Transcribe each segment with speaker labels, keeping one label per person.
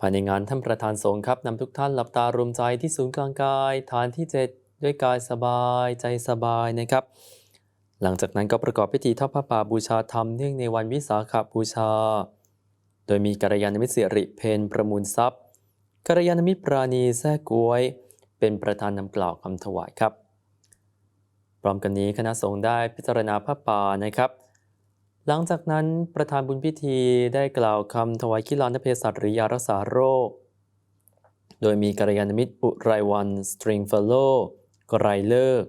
Speaker 1: ภายในงานท่านประธานสงฆ์ครับนำทุกท่านหลับตารวมใจที่ศูนย์กลางกาย ฐานที่ 7 ด้วยกายสบายใจสบายนะครับ หลังจากนั้นก็ประกอบพิธีทอดผ้าป่าบูชาธรรมเนื่องในวันวิสาขบูชา โดยมีกัลยาณมิตรสิริเพนประมูลทรัพย์กัลยาณมิตรปราณีแท้กวย เป็นประธานนำกล่าวคำถวายครับพร้อมกันนี้คณะสงฆ์ได้พิจารณาผ้าป่านะครับ หลังจากนั้นประธานบุญพิธีได้กล่าวคำถวายกิลานเภสัชหรือยารักษาโรค โดยมีกัลยาณมิตรอุไรวันสตริงเฟลโลไกรเลิก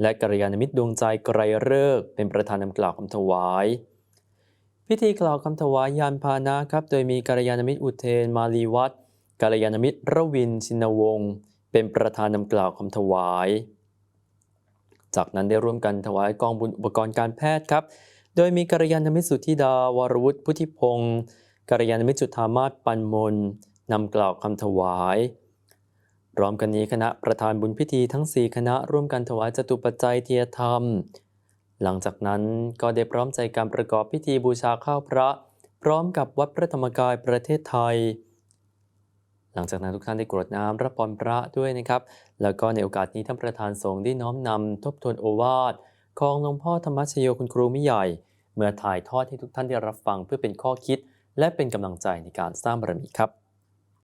Speaker 1: และกัลยาณมิตรดวงใจไกรเลิก เป็นประธานนำกล่าวคำถวาย พิธีกล่าวคำถวายยานพาหนะครับ โดยมีกัลยาณมิตรอุเทนมาลีวัฒน์กัลยาณมิตรระวินชินวงศ์เป็นประธานนำกล่าวคำถวาย จากนั้นได้ร่วมกันถวายกองบุญอุปกรณ์การแพทย์ครับ ดยมีกัลยาณมิตรสุทธิดาวรวุฒิพุทธิพงศ์กัลยาณมิตรจุธามาศปันมนนำกล่าวคำถวายพร้อมกันนี้คณะประธานบุญพิธีทั้ง 4 คณะร่วมกันถวายจตุปัจจัยเทียธรรม หลังจากนั้นก็ได้พร้อมใจการประกอบพิธีบูชาข้าวพระ พร้อมกับวัดพระธรรมกายประเทศไทย หลังจากนั้นทุกท่านได้กรวดน้ำรับพรพระด้วยนะครับ แล้วก็ในโอกาสนี้ท่านประธานสงฆ์ได้น้อมนำทบทวนโอวาทของหลวงพ่อธรรมชโยคุณครูมิใหญ่ เมื่อถ่ายทอดให้ทุกท่านได้รับฟังเพื่อเป็นข้อคิด และเป็นกำลังใจในการสร้างบารมีครับ